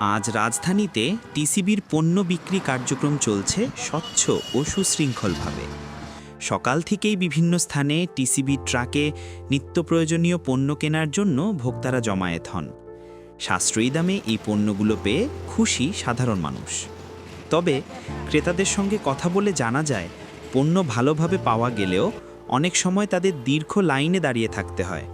আজ রাজধানীতে টিসিবির পণ্য বিক্রি কার্যক্রম চলছে স্বচ্ছ ও সুশৃঙ্খলভাবে। সকাল থেকেই বিভিন্ন স্থানে টিসিবি ট্রাকে নিত্য প্রয়োজনীয় পণ্য কেনার জন্য ভোক্তারা জমায়েত হন। সাশ্রয়ী দামে এই পণ্যগুলো পেয়ে খুশি সাধারণ মানুষ। তবে ক্রেতাদের সঙ্গে কথা বলে জানা যায়, পণ্য ভালোভাবে পাওয়া গেলেও অনেক সময় তাদের দীর্ঘ লাইনে দাঁড়িয়ে থাকতে হয়।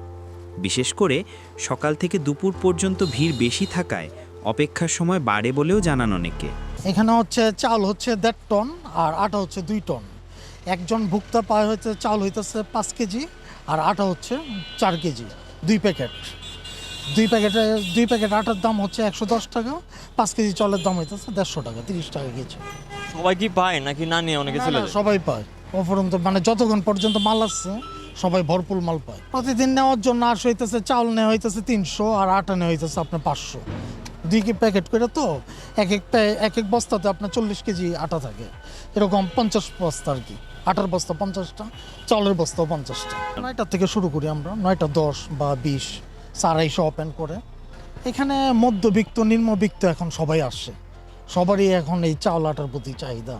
বিশেষ করে সকাল থেকে দুপুর পর্যন্ত ভিড় বেশি থাকায় অপেক্ষার সময় বাড়ে বলেও জানান অনেকে। এখানে হচ্ছে চাল হচ্ছে দেড় টন আর আটা হচ্ছে দুই টন। একজন ভুক্তা পায় হচ্ছে চাল হইতেছে পাঁচ কেজি আর আটা হচ্ছে চার কেজি দুই প্যাকেট। দুই প্যাকেটে দুই প্যাকেট আটার দাম হচ্ছে একশো দশ টাকা পাঁচ কেজি চালের দাম হইতেছে দেড়শো টাকা তিরিশ টাকা কেজি। সবাই কি পায় নাকি না নিয়ে অনেকে চলে যায়? সবাই পায়। অপরন্ত মানে যতক্ষণ পর্যন্ত মাল আসছে সবাই ভরপুর মাল পায়। প্রতিদিন নেওয়ার জন্য আস হইতেছে চাল নেওয়া হইতেছে তিনশো আর আটা নেওয়া হইতেছে আপনার পাঁচশো। দুই কি প্যাকেট করে তো এক এক এক এক বস্তাতে আপনার চল্লিশ কেজি আটা থাকে। এরকম পঞ্চাশ বস্তা আর কি। আটার বস্তা পঞ্চাশটা, চালের বস্তাও পঞ্চাশটা। নয়টা থেকে শুরু করি আমরা, নয়টা দশ বা বিশ আড়াইশো ওপেন করে। এখানে মধ্যবিত্ত, নিম্নবিত্ত এখন সবাই আসছে সবারই এখন এই চাল আটার প্রতি চাহিদা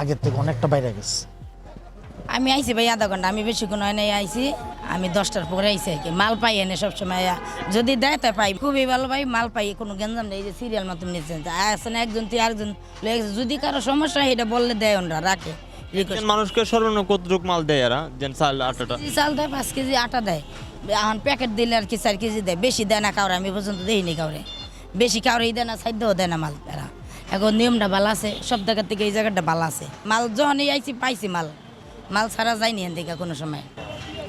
আগের থেকে অনেকটা বাইরে গেছে। আমি আইছি ভাই আধা ঘণ্টা, আমি বেশিক্ষণ হয় নাই, আইছি। আমি দশটার পরে আর কি। মাল পাই এনে সবসময়। যদি দেয় তাই পাই খুবই ভালো পাই মাল পাই কোনো গেঞ্জাম নেই। যে সিরিয়াল মতো নিচ্ছেন আসেন একজন তুই আরেকজন যদি কারও সমস্যা হয় এটা বললে দেয় ওনরা রাখে। মানুষকে সর্বনিম্ন কতটুক মাল দেয় এরা যেন চাল আটাটা। চাল দেয় পাঁচ কেজি আটা দেয়। এখন প্যাকেট দিলে আর কি চার কেজি দেয়। বেশি দেয় না কাউরে আমি পর্যন্ত দেইনি কাউরে। বেশি কাউরেই দেয় না সাইডেও দেয় না মাল এরা। এখন নিয়মটা ভালো আছে সব জায়গার থেকে এই জায়গাটা ভালো আছে। মাল যখনই আইছি পাইছি মাল। মাল ছাড়া যায়নি এন থেকে কোনো সময়।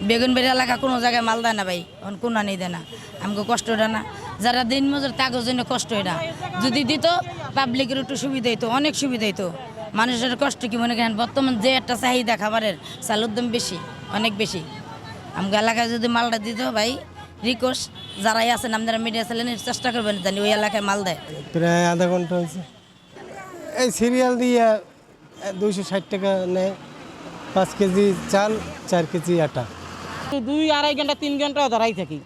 বেগুন বেড়ে এলাকা কোনো জায়গায় মাল দেয় না ভাই, এখন কোনো নেই দেয় না। আমাকে কষ্ট হয় না। যারা দিন মজুর, তাগো জন্য কষ্ট হয় না। যদি দিত পাবলিকের একটু সুবিধা হইতো, অনেক সুবিধা হইতো। মানুষের কষ্ট কি মনে করেন? বর্তমান যে একটা চাহিদা খাবারের চালুর দাম বেশি, অনেক বেশি। আমাকে এলাকায় যদি মালটা দিত ভাই রিকোয়েস্ট যারাই আছেন, আপনারা মিডিয়া চ্যানেলের চেষ্টা করবেন জানি ওই এলাকায় মাল দেয়। প্রায় আধা ঘণ্টা হয়েছে এই সিরিয়াল দিয়ে দুইশো ষাট টাকা নেয়। পাঁচ কেজি চাল চার কেজি আটা। দুই আড়াই ঘণ্টা তিন ঘণ্টা দাঁড়াই থাকি।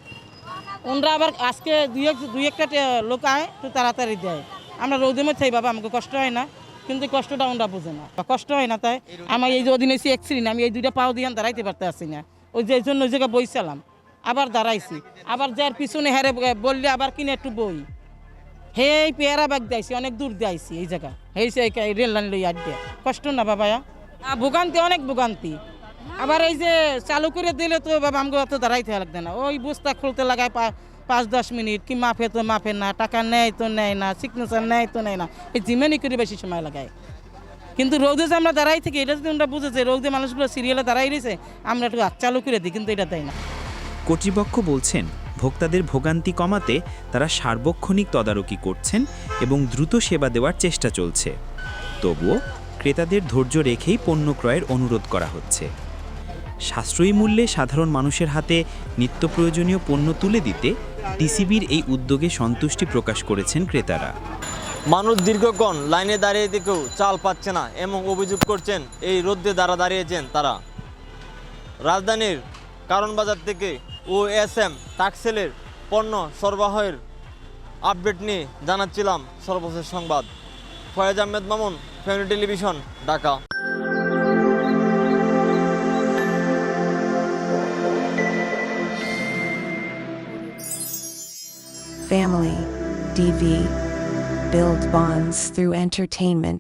ওনরা আবার আজকে দুই এক দুই একটা লোক আয় তো তাড়াতাড়ি দেয়। আমরা রোদে মধ্যে বাবা আমাকে কষ্ট হয় না কিন্তু কষ্টটা ওনরা বোঝে না। কষ্ট হয় না তাই আমার এই যে ওদিন এসে এক্সিডেন্ট আমি এই দুইটা পাও দিয়ে দাঁড়াইতে পারতে আসি না। ওই যে জন্য ওই জায়গায় বইছিলাম। আবার দাঁড়াইছি। আবার যার পিছনে হেরে বললে আবার কিনে একটু বই। হে এই পেয়ারা ব্যাগ দিয়েছি অনেক দূর দিয়েছি এই জায়গা। এই সে এই রেল লাইন লই আড্ডে কষ্ট না বাবায়া। আ, ভোগান্তি, অনেক ভোগান্তি। আবার এই যে চালু করে দিলে তো বাবা আমাকে অত দাঁড়াইতে লাগবে না। ওই বস্তা খুলতে লাগায় পাঁচ, দশ মিনিট কি মাফে তো মাফে না, টাকা নেয় তো নেয় না সিগনেচার নেয় তো নেয় না, এই জিমেনি করে বেশি সময় লাগায়। কিন্তু রোদে যে আমরা দাঁড়াই থাকি, এটা যদি আমরা বুঝেছে রোদে মানুষগুলো সিরিয়ালে দাঁড়াই রয়েছে, আমরা একটু চালু করে দিই, কিন্তু এটা দেয় না। কর্তৃপক্ষ বলছেন, ভোক্তাদের ভোগান্তি কমাতে তারা সার্বক্ষণিক তদারকি করছেন এবং দ্রুত সেবা দেওয়ার চেষ্টা চলছে। তবুও ক্রেতাদের ধৈর্য রেখেই পণ্য ক্রয়ের অনুরোধ করা হচ্ছে। সাশ্রয়ী মূল্যে সাধারণ মানুষের হাতে নিত্য প্রয়োজনীয় পণ্য তুলে দিতে টিসিবির এই উদ্যোগে সন্তুষ্টি প্রকাশ করেছেন ক্রেতারা। মানুষ দীর্ঘক্ষণ লাইনে দাঁড়িয়ে থেকেও চাল পাচ্ছে না এবং অভিযোগ করছেন এই রোদ্রে দ্বারা দাঁড়িয়েছেন তারা। রাজধানীর কারণ বাজার থেকে ও এস এম টাকসেলের পণ্য সরবরাহের আপডেট নিয়ে জানাচ্ছিলাম সর্বশেষ সংবাদ। Foyez Ahmed Mamun family television Dhaka Family. DV. Build bonds through entertainment.